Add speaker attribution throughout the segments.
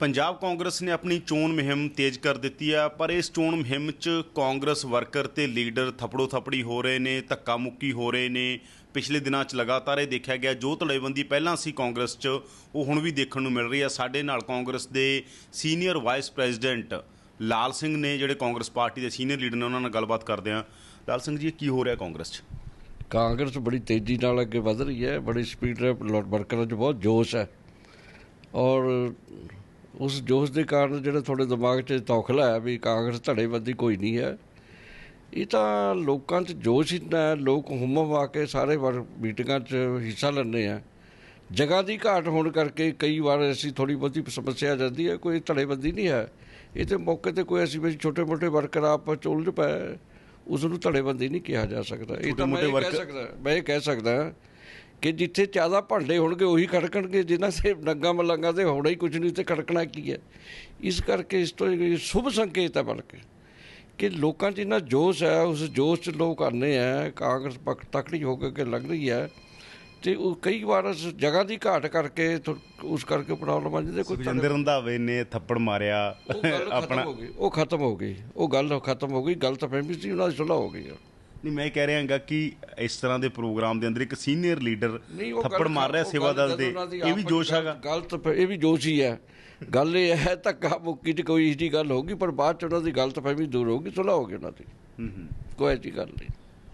Speaker 1: ਪੰਜਾਬ ਕਾਂਗਰਸ ਨੇ ਆਪਣੀ ਚੋਣ ਮੁਹਿੰਮ ਤੇਜ਼ ਕਰ ਦਿੱਤੀ ਆ, ਪਰ ਇਸ ਚੋਣ ਮੁਹਿੰਮ 'ਚ ਕਾਂਗਰਸ ਵਰਕਰ ਤੇ ਲੀਡਰ ਥਪੜੋ ਥਪੜੀ ਹੋ ਰਹੇ ਨੇ ਧੱਕਾ ਮੁੱਕੀ ਹੋ ਰਹੇ ਨੇ। ਪਿਛਲੇ ਦਿਨਾਂ 'ਚ ਲਗਾਤਾਰ ਇਹ ਦੇਖਿਆ ਗਿਆ, ਜੋ ਧੜੇਬੰਦੀ ਪਹਿਲਾਂ ਸੀ ਕਾਂਗਰਸ 'ਚ, ਉਹ ਹੁਣ ਵੀ ਦੇਖਣ ਨੂੰ ਮਿਲ ਰਹੀ ਹੈ ਸਾਡੇ ਨਾਲ ਕਾਂਗਰਸ ਦੇ senior vice president Lal Singh ਨੇ, ਜਿਹੜੇ ਕਾਂਗਰਸ ਪਾਰਟੀ ਦੇ ਸੀਨੀਅਰ ਲੀਡਰ ਨੇ, ਉਹਨਾਂ ਨਾਲ ਗੱਲਬਾਤ ਕਰਦੇ ਹਾਂ ਲਾਲ ਸਿੰਘ ਜੀ, ਇਹ ਕੀ ਹੋ ਰਿਹਾ ਕਾਂਗਰਸ 'ਚ?
Speaker 2: ਕਾਂਗਰਸ ਬੜੀ ਤੇਜ਼ੀ ਨਾਲ ਅੱਗੇ ਵਧ ਰਹੀ ਹੈ, ਬੜੀ ਸਪੀਡ ਹੈ ਵਰਕਰਾਂ 'ਚ ਬਹੁਤ ਜੋਸ਼ ਹੈ। ਔਰ ਉਸ ਜੋਸ਼ ਦੇ ਕਾਰਨ ਜਿਹੜੇ ਤੁਹਾਡੇ ਦਿਮਾਗ 'ਚ ਤੌਖਲਾ ਹੈ ਵੀ ਕਾਂਗਰਸ ਧੜੇਬੰਦੀ ਕੋਈ ਨਹੀਂ ਹੈ। ਇਹ ਤਾਂ ਲੋਕਾਂ 'ਚ ਜੋਸ਼ ਇੰਨਾ ਹੈ ਲੋਕ ਹੁਮਮ ਆ ਕੇ ਸਾਰੇ ਵਾਰ ਮੀਟਿੰਗਾਂ 'ਚ ਹਿੱਸਾ ਲੈਂਦੇ ਆ। ਜਗ੍ਹਾ ਦੀ ਘਾਟ ਹੋਣ ਕਰਕੇ ਕਈ ਵਾਰ ਐਸੀ ਥੋੜੀ ਬਹੁਤੀ ਸਮੱਸਿਆ ਆ ਜਾਂਦੀ ਹੈ ਕੋਈ ਧੜੇਬੰਦੀ ਨਹੀਂ ਹੈ। ਇਹ ਤੇ ਮੌਕੇ ਤੇ ਕੋਈ ਐਸੀ ਵੀ ਛੋਟੇ ਮੋਟੇ ਵਰਕਰ ਆਪ ਚੁਲਝ ਪਏ ਉਸ ਨੂੰ ਧੜੇਬੰਦੀ ਨਹੀਂ ਕਿਹਾ ਜਾ ਸਕਦਾ। ਇਹ ਤਾਂ ਮੈਂ
Speaker 1: ਛੋਟੇ-ਮੋਟੇ
Speaker 2: ਕਹਿ ਸਕਦਾ ਮੈਂ ਇਹ ਕਹਿ ਸਕਦਾ ਕਿ ਜਿੱਥੇ ਜ਼ਿਆਦਾ ਭਾਂਡੇ ਹੋਣਗੇ ਉਹੀ ਖੜਕਣਗੇ ਜਿਨ੍ਹਾਂ ਸੇ ਨੰਗਾ ਮਲੰਗਾ ਤੇ ਹੋਣਾ ਹੀ ਕੁਝ ਨਹੀਂ ਤੇ ਖੜਕਣਾ ਕੀ ਹੈ ਇਸ ਕਰਕੇ ਇਸ ਤੋਂ ਇਹ ਸ਼ੁਭ ਸੰਕੇਤ ਹੈ ਬਲਕਿ ਕਿ ਲੋਕਾਂ 'ਚ ਇੰਨਾ ਜੋਸ਼ ਹੈ ਉਸ ਜੋਸ਼ 'ਚ ਲੋਕ ਆਉਂਦੇ ਆ ਕਾਂਗਰਸ ਪੱਖ ਤਕੜੀ ਹੋ ਕੇ ਲੱਗ ਰਹੀ ਹੈ ਤੇ ਉਹ ਕਈ ਵਾਰ ਉਸ ਜਗ੍ਹਾ ਦੀ ਘਾਟ ਕਰਕੇ ਉਸ ਕਰਕੇ ਪ੍ਰੋਬਲਮ ਆ ਜਾਂਦੀ ਕੋਈ
Speaker 1: ਸੁਖਜਿੰਦਰ ਰੰਧਾਵੇ ਨੇ ਥੱਪੜ ਮਾਰਿਆ ਆਪਣਾ
Speaker 2: ਉਹ ਖਤਮ ਹੋ ਗਈ ਉਹ ਗੱਲ ਖਤਮ ਹੋ ਗਈ ਗਲਤ ਫਹਿਮੀ ਸੀ ਉਹਨਾਂ ਦੀ ਸੁਲਹ ਹੋ ਗਈ ਆ।
Speaker 1: ਨਹੀਂ ਮੈਂ ਕਹਿ ਰਿਹਾ ਹਾਂਗਾ ਕਿ ਇਸ ਤਰ੍ਹਾਂ ਦੇ ਪ੍ਰੋਗਰਾਮ ਦੇ ਅੰਦਰ ਇੱਕ ਸੀਨੀਅਰ ਲੀਡਰ ਥੱਪੜ ਮਾਰ ਰਿਹਾ ਸੇਵਾ ਦਲ ਦੇ।
Speaker 2: ਦੀ
Speaker 1: ਇਹ ਵੀ ਜੋਸ਼ ਹੈਗਾ।
Speaker 2: ਗਲਤ ਇਹ ਵੀ ਜੋਸ਼ ਹੀ ਹੈ। ਗੱਲ ਇਹ ਹੈ ਧੱਕਾ ਮੁੱਕੀ ਚ ਕੋਈ ਇਹਦੀ ਗੱਲ ਹੋਗੀ ਪਰ ਬਾਅਦ ਚ ਉਹਨਾਂ ਦੀ ਗਲਤ ਫਹਿਮੀ ਦੂਰ ਹੋਗੀ ਸੁਲਹ ਹੋ ਗਈ ਉਹਨਾਂ ਦੀ।
Speaker 1: ਹੂੰ ਹੂੰ।
Speaker 2: ਕੋਈ ਐਸੀ ਗੱਲ ਨਹੀਂ।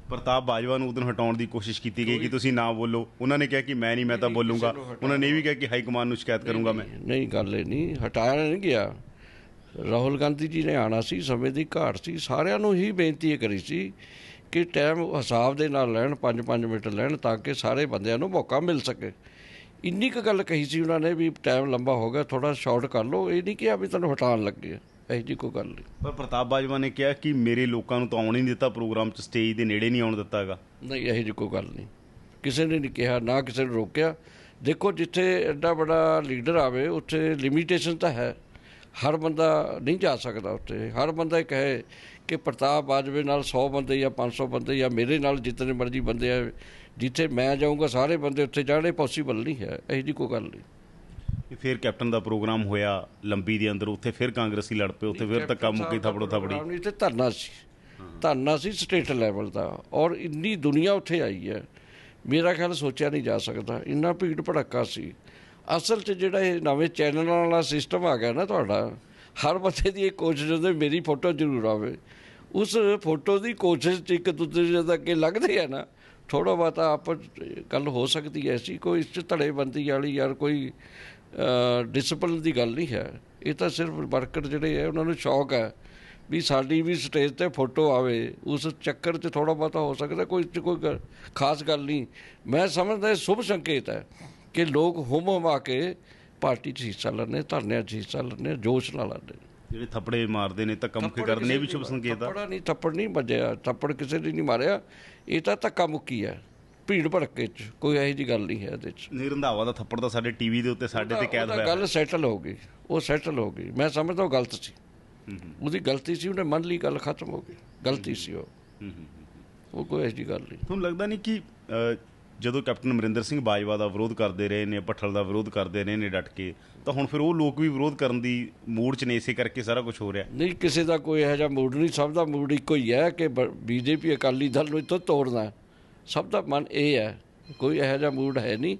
Speaker 1: ਪ੍ਰਤਾਪ ਬਾਜਵਾ ਨੂੰ ਉਦੋਂ ਹਟਾਉਣ ਦੀ ਕੋਸ਼ਿਸ਼ ਕੀਤੀ ਗਈ ਕਿ ਤੁਸੀਂ ਨਾ ਬੋਲੋ। ਉਹਨਾਂ ਨੇ ਕਿਹਾ ਕਿ ਮੈਂ ਨਹੀਂ ਮੈਂ ਤਾਂ ਬੋਲੂੰਗਾ। ਉਹਨਾਂ ਨੇ ਇਹ ਵੀ ਕਿਹਾ ਕਿ ਹਾਈ ਕਮਾਂਡ ਨੂੰ ਸ਼ਿਕਾਇਤ ਕਰੂੰਗਾ ਮੈਂ।
Speaker 2: ਨਹੀਂ ਗੱਲ ਇਹ ਨਹੀਂ। ਹਟਾਇਆ ਨਹੀਂ ਗਿਆ। ਰਾਹੁਲ ਗਾਂਧੀ ਜੀ ਨੇ ਆਣਾ ਸੀ ਸਮੇਂ ਦੀ ਘਾਟ ਸੀ। ਸਾਰਿਆਂ ਨੂੰ ਹੀ ਬੇਨਤੀ ਇਹ ਕਰੀ ਸੀ ਕਿ ਟਾਈਮ ਹਿਸਾਬ ਦੇ ਨਾਲ ਲੈਣ 5-5 ਮਿੰਟ ਲੈਣ ਤਾਂ ਕਿ ਸਾਰੇ ਬੰਦਿਆਂ ਨੂੰ ਮੌਕਾ ਮਿਲ ਸਕੇ। ਇੰਨੀ ਕੁ ਗੱਲ ਕਹੀ ਸੀ ਉਹਨਾਂ ਨੇ ਵੀ ਟਾਈਮ ਲੰਬਾ ਹੋ ਗਿਆ ਥੋੜਾ ਸ਼ਾਰਟ ਕਰ ਲਓ ਇਹ ਨਹੀਂ ਕਿਹਾ ਵੀ ਤੁਹਾਨੂੰ ਹਟਾਉਣ ਲੱਗੇ ਇਹੋ ਜੀ ਕੋਈ ਗੱਲ ਨਹੀਂ।
Speaker 1: ਪਰ ਪ੍ਰਤਾਪ ਬਾਜਵਾ ਨੇ ਕਿਹਾ ਕਿ ਮੇਰੇ ਲੋਕਾਂ ਨੂੰ ਤਾਂ ਆਉਣ ਹੀ ਨਹੀਂ ਦਿੱਤਾ ਪ੍ਰੋਗਰਾਮ 'ਚ ਸਟੇਜ ਦੇ ਨੇੜੇ ਨਹੀਂ ਆਉਣ ਦਿੱਤਾ ਹੈਗਾ।
Speaker 2: ਨਹੀਂ ਇਹੋ ਜਿਹੀ ਕੋਈ ਗੱਲ ਨਹੀਂ। ਕਿਸੇ ਨੇ ਨਹੀਂ ਕਿਹਾ ਨਾ ਕਿਸੇ ਨੇ ਰੋਕਿਆ। ਦੇਖੋ ਜਿੱਥੇ ਐਡਾ ਬੜਾ ਲੀਡਰ ਆਵੇ ਉੱਥੇ ਲਿਮਿਟੇਸ਼ਨ ਤਾਂ ਹੈ। ਹਰ ਬੰਦਾ ਨਹੀਂ ਜਾ ਸਕਦਾ ਉੱਥੇ। ਹਰ ਬੰਦਾ ਇਹ ਕਹੇ ਕਿ ਪ੍ਰਤਾਪ ਬਾਜਵੇ ਨਾਲ 100 ਬੰਦੇ ਜਾਂ 500 ਬੰਦੇ ਜਾਂ ਮੇਰੇ ਨਾਲ ਜਿੰਨੇ ਮਰਜ਼ੀ ਬੰਦੇ ਆ ਜਿੱਥੇ ਮੈਂ ਜਾਊਂਗਾ ਸਾਰੇ ਬੰਦੇ ਉੱਥੇ ਜਾਣੇ ਪੋਸੀਬਲ ਨਹੀਂ ਹੈ ਇਹੋ ਜਿਹੀ ਕੋਈ ਗੱਲ ਨਹੀਂ।
Speaker 1: ਇਹ ਫਿਰ ਕੈਪਟਨ ਦਾ ਪ੍ਰੋਗਰਾਮ ਹੋਇਆ ਲੰਬੀ ਦੇ ਅੰਦਰ ਉੱਥੇ ਫਿਰ ਕਾਂਗਰਸੀ ਲੜ ਪਏ ਉੱਥੇ ਫਿਰ ਧੱਕਾ ਮੁੱਕੀ ਥਪੜੋ ਥਪੜੀ।
Speaker 2: ਨਹੀਂ ਤੇ ਧਰਨਾ ਸੀ। ਧਰਨਾ ਸੀ ਸਟੇਟ ਲੈਵਲ ਦਾ ਔਰ ਇੰਨੀ ਦੁਨੀਆ ਉੱਥੇ ਆਈ ਹੈ। ਮੇਰਾ ਖਿਆਲ ਸੋਚਿਆ ਨਹੀਂ ਜਾ ਸਕਦਾ ਇੰਨਾ ਭੀੜ ਭੜੱਕਾ ਸੀ। ਅਸਲ 'ਚ ਜਿਹੜਾ ਇਹ ਨਵੇਂ ਚੈਨਲਾਂ ਵਾਲਾ ਸਿਸਟਮ ਆ ਗਿਆ ਨਾ ਤੁਹਾਡਾ ਹਰ ਬੰਦੇ ਦੀ ਇਹ ਕੋਸ਼ਿਸ਼ ਹੁੰਦੀ, ਮੇਰੀ ਫੋਟੋ ਜ਼ਰੂਰ ਆਵੇ। ਉਸ ਫੋਟੋ ਦੀ ਕੋਸ਼ਿਸ਼ 'ਚ ਇੱਕ ਦੂਜੇ ਦੇ ਅੱਗੇ ਲੱਗਦੇ ਆ ਨਾ। ਥੋੜਾ ਬਹੁਤਾ ਆਪਸ ਗੱਲ ਹੋ ਸਕਦੀ ਐ ਸੀ ਕੋਈ ਇਸ 'ਚ ਧੜੇਬੰਦੀ ਵਾਲੀ ਯਾਰ ਕੋਈ ਡਿਸਪਲਿਨ ਦੀ ਗੱਲ ਨਹੀਂ ਹੈ। ਇਹ ਤਾਂ ਸਿਰਫ ਵਰਕਰ ਜਿਹੜੇ ਹੈ, ਉਹਨਾਂ ਨੂੰ ਸ਼ੌਕ ਹੈ ਵੀ ਸਾਡੀ ਵੀ ਸਟੇਜ ਤੇ ਫੋਟੋ ਆਵੇ। ਉਸ ਚੱਕਰ 'ਚ ਥੋੜਾ ਬਹੁਤਾ ਹੋ ਸਕਦਾ, ਕੋਈ ਇਹ 'ਚ ਕੋਈ ਖਾਸ ਗੱਲ ਨਹੀਂ। ਮੈਂ ਸਮਝਦਾ ਇਹ ਸ਼ੁਭ ਸੰਕੇਤ ਹੈ ਕਿ ਲੋਕ ਹੁਮ ਹੁਮਾ ਕੇ ਪਾਰਟੀ 'ਚ ਹਿੱਸਾ ਲੈਣੇ ਧਰਨਿਆਂ 'ਚ ਹਿੱਸਾ ਲੈਣੇ ਜੋਸ਼ ਨਾਲ ਲੈਣੇ
Speaker 1: ਜਿਹੜੇ ਥੱਪੜੇ ਮਾਰਦੇ ਨੇ ਧੱਕਾ ਮੁੱਕੀ ਕਰਦੇ ਨੇ ਇਹ ਵੀ ਸ਼ੁਭ ਸੰਕੇਤ ਆ।
Speaker 2: ਥੱਪੜਾ ਨਹੀਂ ਥੱਪੜ ਨਹੀਂ ਵੱਜਿਆ ਥੱਪੜ ਕਿਸੇ ਨੇ ਨਹੀਂ ਮਾਰਿਆ। ਇਹ ਤਾਂ ਧੱਕਾ ਮੁੱਕੀ ਹੈ ਭੀੜ ਭੜੱਕੇ 'ਚ ਕੋਈ ਇਹੋ ਜੀ ਗੱਲ ਨਹੀਂ ਹੈ ਇਹਦੇ 'ਚ।
Speaker 1: ਨਹੀਂ ਰੰਧਾਵਾ ਦਾ ਥੱਪੜ ਤਾਂ ਸਾਡੇ ਟੀਵੀ ਦੇ ਉੱਤੇ ਸਾਡੇ ਤੇ ਕੈਦ ਹੋਇਆ।
Speaker 2: ਗੱਲ ਸੈਟਲ ਹੋ ਗਈ ਉਹ ਸੈਟਲ ਹੋ ਗਈ। ਮੈਂ ਸਮਝਦਾ ਉਹ ਗਲਤ ਸੀ। ਉਹਦੀ ਗਲਤੀ ਸੀ ਉਹਨੇ ਮੰਨ ਲਈ ਗੱਲ ਖਤਮ ਹੋ ਗਈ। ਗਲਤੀ ਸੀ ਉਹ। ਉਹ ਕੋਈ ਇਹੋ ਜੀ ਗੱਲ ਨਹੀਂ।
Speaker 1: ਤੁਹਾਨੂੰ ਲੱਗਦਾ ਨਹੀਂ ਕਿ ਜਦੋਂ ਕੈਪਟਨ ਅਮਰਿੰਦਰ ਸਿੰਘ ਬਾਜਵਾ ਦਾ ਵਿਰੋਧ ਕਰਦੇ ਰਹੇ ਨੇ, ਭੱਠਲ ਦਾ ਵਿਰੋਧ ਕਰਦੇ ਰਹੇ ਨੇ ਡਟ ਕੇ, ਤਾਂ ਹੁਣ ਫਿਰ ਉਹ ਲੋਕ ਵੀ ਵਿਰੋਧ ਕਰਨ ਦੀ ਮੂਡ 'ਚ ਨੇ, ਇਸੇ ਕਰਕੇ ਸਾਰਾ ਕੁਝ ਹੋ ਰਿਹਾ।
Speaker 2: ਨਹੀਂ, ਕਿਸੇ ਦਾ ਕੋਈ ਇਹੋ ਜਿਹਾ ਮੂਡ ਨਹੀਂ, ਸਭ ਦਾ ਮੂਡ ਇੱਕੋ ਹੀ ਹੈ ਕਿ ਬੀਜੇਪੀ ਅਕਾਲੀ ਦਲ ਨੂੰ ਇੱਥੋਂ ਤੋੜਨਾ। ਸਭ ਦਾ ਮਨ ਇਹ ਹੈ, ਕੋਈ ਇਹੋ ਜਿਹਾ ਮੂਡ ਹੈ ਨਹੀਂ,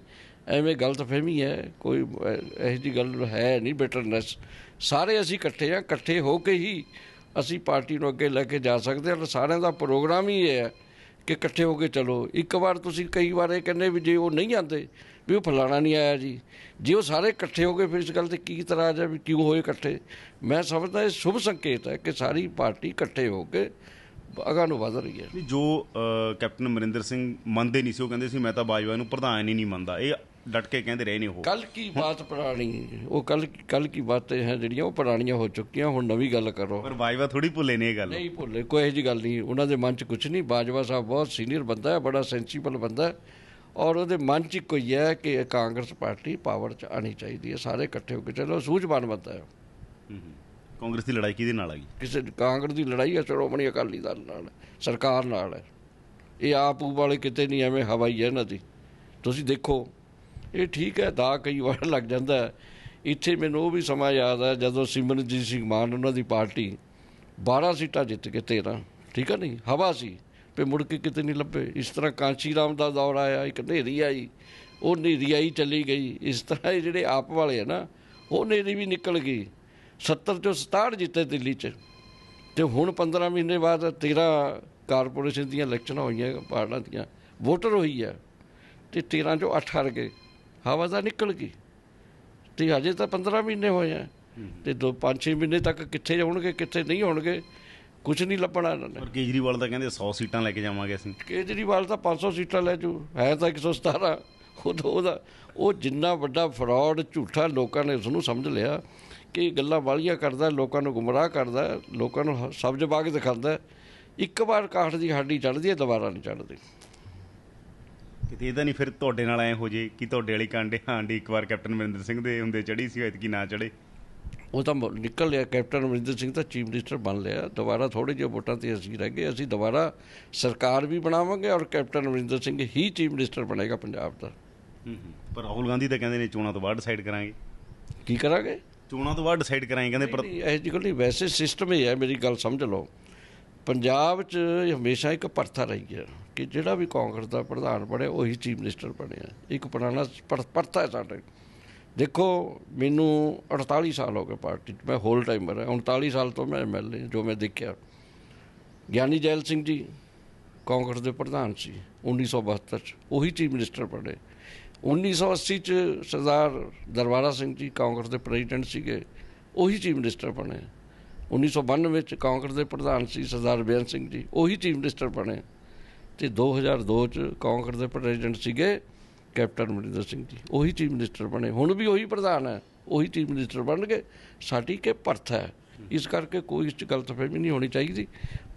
Speaker 2: ਐਵੇਂ ਗਲਤਫਹਿਮੀ ਹੈ, ਕੋਈ ਇਹੋ ਜੀ ਗੱਲ ਹੈ ਨਹੀਂ, ਬਿਟਰਨੈਸ। ਸਾਰੇ ਅਸੀਂ ਇਕੱਠੇ ਆ ਇਕੱਠੇ ਹੋ ਕੇ ਹੀ ਅਸੀਂ ਪਾਰਟੀ ਨੂੰ ਅੱਗੇ ਲੈ ਕੇ ਜਾ ਸਕਦੇ ਹਾਂ, ਸਾਰਿਆਂ ਦਾ ਪ੍ਰੋਗਰਾਮ ਹੀ ਇਹ ਹੈ। ਕਿ ਇਕੱਠੇ ਹੋ ਕੇ ਚਲੋ। ਇੱਕ ਵਾਰ ਤੁਸੀਂ ਕਈ ਵਾਰ ਇਹ ਕਹਿੰਦੇ ਵੀ ਜੇ ਉਹ ਨਹੀਂ ਆਉਂਦੇ, ਵੀ ਉਹ ਫਲਾਣਾ ਨਹੀਂ ਆਇਆ ਜੀ। ਜੇ ਉਹ ਸਾਰੇ ਇਕੱਠੇ ਹੋ ਗਏ ਫਿਰ ਇਸ ਗੱਲ ਤੇ ਕੀ ਤਰ੍ਹਾਂ ਆ ਵੀ ਕਿਉਂ ਹੋਏ ਇਕੱਠੇ? ਮੈਂ ਸਮਝਦਾ ਇਹ ਸ਼ੁਭ ਸੰਕੇਤ ਹੈ ਕਿ ਸਾਰੀ ਪਾਰਟੀ ਇਕੱਠੇ ਹੋ ਕੇ ਅਗਾਂਹ ਨੂੰ ਵਧ ਰਹੀ ਹੈ।
Speaker 1: ਨਹੀਂ, ਜੋ ਕੈਪਟਨ ਅਮਰਿੰਦਰ ਸਿੰਘ ਮੰਨਦੇ ਨਹੀਂ ਸੀ, ਉਹ ਕਹਿੰਦੇ ਸੀ, ਮੈਂ ਤਾਂ ਬਾਜਵਾ ਨੂੰ ਪ੍ਰਧਾਨ ਹੀ ਨਹੀਂ ਮੰਨਦਾ। ਇਹ ਡਟ ਕੇ ਕਹਿੰਦੇ ਰਹੇ ਨੇ ਉਹ।
Speaker 2: ਕੱਲ ਕੀ ਬਾਤ ਪੁਰਾਣੀ ਉਹ ਕੱਲ ਕੱਲ ਕੀ ਬਾਤਾਂ ਹੈ ਜਿਹੜੀਆਂ ਉਹ ਪੁਰਾਣੀਆਂ ਹੋ ਚੁੱਕੀਆਂ ਹੁਣ ਨਵੀਂ ਗੱਲ ਕਰੋ।
Speaker 1: ਪਰ ਬਾਜਵਾ ਥੋੜੀ ਭੁੱਲੇ ਨੇ ਇਹ ਗੱਲ।
Speaker 2: ਨਹੀਂ ਭੁੱਲੇ ਕੋਈ ਇਹੋ ਜਿਹੀ ਗੱਲ ਨਹੀਂ ਉਹਨਾਂ ਦੇ ਮਨ 'ਚ ਕੁਝ ਨਹੀਂ। ਬਾਜਵਾ ਸਾਹਿਬ ਬਹੁਤ ਸੀਨੀਅਰ ਬੰਦਾ ਹੈ ਬੜਾ ਸੈਂਸੀਬਲ ਬੰਦਾ ਹੈ। ਔਰ ਉਹਦੇ ਮਨ 'ਚ ਇੱਕੋ ਹੀ ਕਿ ਕਾਂਗਰਸ ਪਾਰਟੀ ਪਾਵਰ 'ਚ ਆਣੀ ਚਾਹੀਦੀ ਹੈ ਸਾਰੇ ਇਕੱਠੇ ਹੋ ਕੇ। ਚਲੋ ਸੂਝਵਾਨ ਬੰਦਾ ਹੈ।
Speaker 1: ਕਾਂਗਰਸ ਦੀ ਲੜਾਈ ਕਿਹਦੇ ਨਾਲ ਆ ਗਈ?
Speaker 2: ਕਿਸੇ ਕਾਂਗਰਸ ਦੀ ਲੜਾਈ ਹੈ ਸ਼੍ਰੋਮਣੀ ਅਕਾਲੀ ਦਲ ਨਾਲ ਸਰਕਾਰ ਨਾਲ ਹੈ। ਇਹ ਆਪ ਵਾਲੇ ਕਿਤੇ ਨਹੀਂ ਐਵੇਂ ਹਵਾਈ ਹੈ ਇਹਨਾਂ ਦੀ। ਤੁਸੀਂ ਦੇਖੋ ਇਹ ਠੀਕ ਹੈ ਦਾ ਕਈ ਵਾਰ ਲੱਗ ਜਾਂਦਾ ਇੱਥੇ ਮੈਨੂੰ ਉਹ ਵੀ ਸਮਾਂ ਯਾਦ ਆ ਜਦੋਂ ਸਿਮਰਨਜੀਤ ਸਿੰਘ ਮਾਨ, ਉਹਨਾਂ ਦੀ ਪਾਰਟੀ 12 ਸੀਟਾਂ ਜਿੱਤ ਕੇ 13 ਠੀਕ ਹੈ ਨਹੀਂ ਹਵਾ ਸੀ ਤੇ ਮੁੜ ਕੇ ਕਿਤੇ ਨਹੀਂ ਲੱਭੇ। ਇਸ ਤਰ੍ਹਾਂ ਕਾਂਚੀ ਰਾਮ ਦਾ ਦੌਰ ਆਇਆ, ਇੱਕ ਹਨੇਰੀ ਆਈ, ਉਹ ਹਨੇਰੀ ਆਈ ਚਲੀ ਗਈ। ਇਸ ਤਰ੍ਹਾਂ ਇਹ ਜਿਹੜੇ ਆਪ ਵਾਲੇ ਆ ਨਾ, ਉਹ ਹਨੇਰੀ ਵੀ ਨਿਕਲ ਗਈ। 70 ਚੋਂ 67 ਜਿੱਤੇ ਦਿੱਲੀ 'ਚ। ਤੇ ਹੁਣ 15 ਮਹੀਨੇ ਬਾਅਦ 13 ਕਾਰਪੋਰੇਸ਼ਨ ਦੀਆਂ ਇਲੈਕਸ਼ਨਾਂ ਹੋਈਆਂ, ਪਾਰਟਾਂ ਦੀਆਂ, ਵੋਟਰ ਹੋਈ ਹੈ ਤੇ 13 ਚੋਂ 8 ਹਾਰ ਗਏ। ਹਵਾ ਤਾਂ ਨਿਕਲ ਗਈ। ਤੇ ਹਜੇ ਤਾਂ 15 ਮਹੀਨੇ ਹੋਏ ਆ। ਤੇ ਦੋ 5-6 ਮਹੀਨੇ ਤੱਕ ਕਿੱਥੇ ਹੋਣਗੇ ਕਿੱਥੇ ਨਹੀਂ ਹੋਣਗੇ ਕੁਝ ਨਹੀਂ ਲੱਭਣਾ ਇਹਨਾਂ ਨੇ।
Speaker 1: ਪਰ ਕੇਜਰੀਵਾਲ ਤਾਂ ਕਹਿੰਦੇ 100 ਸੀਟਾਂ ਲੈ ਕੇ ਜਾਵਾਂਗੇ ਅਸੀਂ।
Speaker 2: ਕੇਜਰੀਵਾਲ ਤਾਂ 500 ਸੀਟਾਂ ਲੈ ਜੂ ਹੈ ਤਾਂ 117 ਉਹ ਤਾਂ ਉਹਦਾ ਉਹ ਜਿੰਨਾ ਵੱਡਾ ਫਰਾਡ ਝੂਠਾ ਲੋਕਾਂ ਨੇ ਉਸ ਨੂੰ ਸਮਝ ਲਿਆ ਕਿ ਗੱਲਾਂ ਵਾਲੀਆਂ ਕਰਦਾ ਲੋਕਾਂ ਨੂੰ ਗੁੰਮਰਾਹ ਕਰਦਾ ਲੋਕਾਂ ਨੂੰ ਸਬਜ਼ ਬਾਗ ਦਿਖਾਉਂਦਾ। ਇੱਕ ਵਾਰ ਕਾਠ ਦੀ ਹਾਡੀ ਚੜ੍ਹਦੀ ਹੈ ਦੁਬਾਰਾ ਨਹੀਂ ਚੜ੍ਹਦੀ।
Speaker 1: ਕਿਤੇ ਇਹਦਾ ਨਹੀਂ ਫਿਰ ਤੁਹਾਡੇ ਨਾਲ ਐ ਹੋ ਜੇ ਕਿ ਤੁਹਾਡੇ ਵਾਲੀ ਕਾਂਡੇ ਹਾਂਡੀ ਇੱਕ ਵਾਰ ਕੈਪਟਨ ਅਮਰਿੰਦਰ ਸਿੰਘ ਦੇ ਹੁੰਦੇ ਚੜੀ ਸੀ ਐਤਕੀ ਨਾ ਚੜੇ
Speaker 2: ਉਹ ਤਾਂ ਨਿਕਲ ਲਿਆ ਕੈਪਟਨ ਅਮਰਿੰਦਰ ਸਿੰਘ ਤਾਂ ਚੀਫ ਮਿਨਿਸਟਰ ਬਣ ਲਿਆ। ਦੁਬਾਰਾ ਥੋੜੇ ਜਿਹੇ ਵੋਟਾਂ ਤੇ ਅਸੀਂ ਰਹਿ ਗਏ ਅਸੀਂ ਦੁਬਾਰਾ ਸਰਕਾਰ ਵੀ ਬਣਾਵਾਂਗੇ ਔਰ ਕੈਪਟਨ ਅਮਰਿੰਦਰ ਸਿੰਘ ਹੀ ਚੀਫ ਮਿਨਿਸਟਰ ਬਣੇਗਾ ਪੰਜਾਬ ਦਾ।
Speaker 1: ਪਰ ਰਾਹੁਲ ਗਾਂਧੀ ਤਾਂ ਕਹਿੰਦੇ ਨੇ ਚੋਣਾਂ ਤੋਂ ਬਾਅਦ ਡਿਸਾਈਡ ਕਰਾਂਗੇ।
Speaker 2: ਕੀ ਕਰਾਂਗੇ?
Speaker 1: ਚੋਣਾਂ ਤੋਂ ਬਾਅਦ ਡਿਸਾਈਡ ਕਰਾਂਗੇ ਕਹਿੰਦੇ ਪਰ
Speaker 2: ਇਹ ਜਿਹੀ ਗੱਲ ਨਹੀਂ ਵੈਸੇ ਸਿਸਟਮ ਇਹ ਹੈ ਮੇਰੀ ਗੱਲ ਸਮਝ ਲਓ। ਪੰਜਾਬ 'ਚ ਹਮੇਸ਼ਾ ਇੱਕ ਪਰਥਾ ਰਹੀ ਹੈ ਕਿ ਜਿਹੜਾ ਵੀ ਕਾਂਗਰਸ ਦਾ ਪ੍ਰਧਾਨ ਬਣਿਆ, ਉਹੀ ਚੀਫ ਮਿਨਿਸਟਰ ਬਣਿਆ। ਇੱਕ ਪੁਰਾਣਾ ਪਰ- ਪ੍ਰਥਾ ਹੈ ਸਾਡੇ। ਦੇਖੋ, ਮੈਨੂੰ 48 ਸਾਲ ਹੋ ਗਏ ਪਾਰਟੀ 'ਚ। ਮੈਂ ਹੋਲ ਟਾਈਮਰ ਹਾਂ। 39 ਸਾਲ ਤੋਂ ਮੈਂ ਐਮਐਲਏ ਜੋ ਮੈਂ ਦੇਖਿਆ। ਗਿਆਨੀ ਜੈਲ ਸਿੰਘ ਜੀ ਕਾਂਗਰਸ ਦੇ ਪ੍ਰਧਾਨ ਸੀ 1972 ਚ। ਉਹੀ ਚੀਫ ਮਿਨਿਸਟਰ ਬਣੇ। 1980 ਚ ਸਰਦਾਰ ਦਰਬਾਰਾ ਸਿੰਘ ਜੀ ਕਾਂਗਰਸ ਦੇ ਪ੍ਰੈਜ਼ੀਡੈਂਟ ਸੀਗੇ। ਉਹੀ ਚੀਫ ਮਿਨਿਸਟਰ ਬਣੇ। 1992 ਵਿੱਚ ਕਾਂਗਰਸ ਦੇ ਪ੍ਰਧਾਨ ਸੀ ਸਰਦਾਰ ਬੇਅੰਤ ਸਿੰਘ ਜੀ ਉਹੀ ਚੀਫ ਮਿਨਿਸਟਰ ਬਣੇ। ਤੇ 2002 ਚ ਕਾਂਗਰਸ ਦੇ ਪ੍ਰੈਜ਼ੀਡੈਂਟ ਸੀਗੇ ਕੈਪਟਨ ਅਮਰਿੰਦਰ ਸਿੰਘ ਜੀ ਉਹੀ ਚੀਫ ਮਿਨਿਸਟਰ ਬਣੇ। ਹੁਣ ਵੀ ਉਹੀ ਪ੍ਰਧਾਨ ਹੈ ਉਹੀ ਚੀਫ ਮਿਨਿਸਟਰ ਬਣਨਗੇ ਸਾਡੀ ਕਿ ਪ੍ਰਥਾ ਹੈ। ਇਸ ਕਰਕੇ ਕੋਈ ਇਸ 'ਚ ਗਲਤਫਹਿਮੀ ਨਹੀਂ ਹੋਣੀ ਚਾਹੀਦੀ।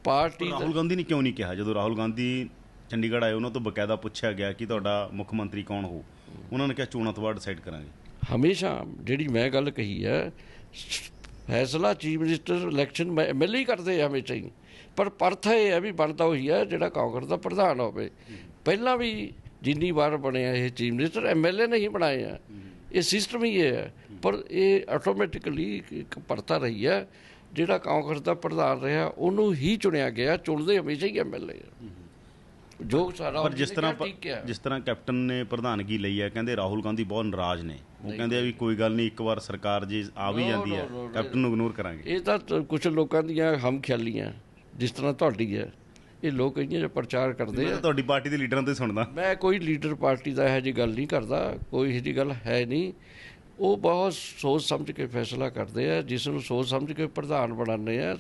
Speaker 2: ਪਾਰਟੀ
Speaker 1: ਰਾਹੁਲ ਗਾਂਧੀ ਨੇ ਕਿਉਂ ਨਹੀਂ ਕਿਹਾ? ਜਦੋਂ ਰਾਹੁਲ ਗਾਂਧੀ ਚੰਡੀਗੜ੍ਹ ਆਏ ਉਹਨਾਂ ਤੋਂ ਬਕਾਇਦਾ ਪੁੱਛਿਆ ਗਿਆ ਕਿ ਤੁਹਾਡਾ ਮੁੱਖ ਮੰਤਰੀ ਕੌਣ ਹੋ ਉਹਨਾਂ ਨੇ ਕਿਹਾ ਚੋਣਾਂ ਤੋਂ ਬਾਅਦ ਡਿਸਾਈਡ ਕਰਾਂਗੇ।
Speaker 2: ਹਮੇਸ਼ਾ ਜਿਹੜੀ ਮੈਂ ਗੱਲ ਕਹੀ ਹੈ ਫੈਸਲਾ ਚੀਫ ਮਿਨਿਸਟਰ ਇਲੈਕਸ਼ਨ ਐਮਐਲਏ ਹੀ ਕਰਦੇ ਆ ਹਮੇਸ਼ਾ ਹੀ। ਪਰ ਪਰਥ ਇਹ ਹੈ ਵੀ ਬਣਦਾ ਹੋਈ ਹੈ ਜਿਹੜਾ ਕਾਂਗਰਸ ਦਾ ਪ੍ਰਧਾਨ ਹੋਵੇ। ਪਹਿਲਾਂ ਵੀ ਜਿੰਨੀ ਵਾਰ ਬਣਿਆ ਇਹ ਚੀਫ ਮਿਨਿਸਟਰ ਐਮਐਲਏ ਨਹੀਂ ਬਣਾਏ ਆ। ਇਹ ਸਿਸਟਮ ਹੀ ਇਹ ਹੈ ਪਰ ਇਹ ਆਟੋਮੈਟਿਕਲੀ ਇੱਕ ਪਰਥਾ ਰਹੀ ਹੈ ਜਿਹੜਾ ਕਾਂਗਰਸ ਦਾ ਪ੍ਰਧਾਨ ਰਿਹਾ ਉਹਨੂੰ ਹੀ ਚੁਣਿਆ ਗਿਆ ਚੁਣਦੇ ਹਮੇਸ਼ਾ ਹੀ ਐਮਐਲਏ ਜੋ ਸਾਰਾ
Speaker 1: ਪਰ ਜਿਸ ਤਰ੍ਹਾਂ ਜਿਸ ਤਰ੍ਹਾਂ ਕੈਪਟਨ ਨੇ ਪ੍ਰਧਾਨਗੀ ਲਈ ਹੈ ਕਹਿੰਦੇ ਰਾਹੁਲ ਗਾਂਧੀ ਬਹੁਤ ਨਾਰਾਜ਼ ਨੇ। ਉਹ ਕਹਿੰਦੇ ਆ ਵੀ ਕੋਈ ਗੱਲ ਨਹੀਂ ਇੱਕ ਵਾਰ ਸਰਕਾਰ ਜੇ ਆ ਵੀ ਜਾਂਦੀ ਹੈ. ਕੈਪਟਨ ਨੂੰ ਇਗਨੋਰ ਕਰਾਂਗੇ।
Speaker 2: ਇਹ ਤਾਂ ਕੁਝ ਲੋਕਾਂ ਦੀਆਂ ਹਮ ਖਿਆਲੀਆਂ ਜਿਸ ਤਰ੍ਹਾਂ ਤੁਹਾਡੀ ਹੈ ਇਹ ਲੋਕ ਇੰਨੀਆਂ ਜੋ ਪ੍ਰਚਾਰ ਕਰਦੇ ਆ।
Speaker 1: ਤੁਹਾਡੀ ਪਾਰਟੀ ਦੇ ਲੀਡਰਾਂ ਤੋਂ ਹੀ ਸੁਣਦਾ।
Speaker 2: ਮੈਂ ਕੋਈ ਲੀਡਰ ਪਾਰਟੀ ਦਾ ਇਹੋ ਜਿਹੀ ਗੱਲ ਨਹੀਂ ਕਰਦਾ ਕੋਈ ਇਹੋ ਜਿਹੀ ਗੱਲ ਹੈ ਨਹੀਂ। ਉਹ ਬਹੁਤ ਸੋਚ ਸਮਝ ਕੇ ਫੈਸਲਾ ਕਰਦੇ ਆ ਜਿਸ ਨੂੰ ਸੋਚ ਸਮਝ ਕੇ ਪ੍ਰਧਾਨ ਬਣਾਉਂਦੇ ਆ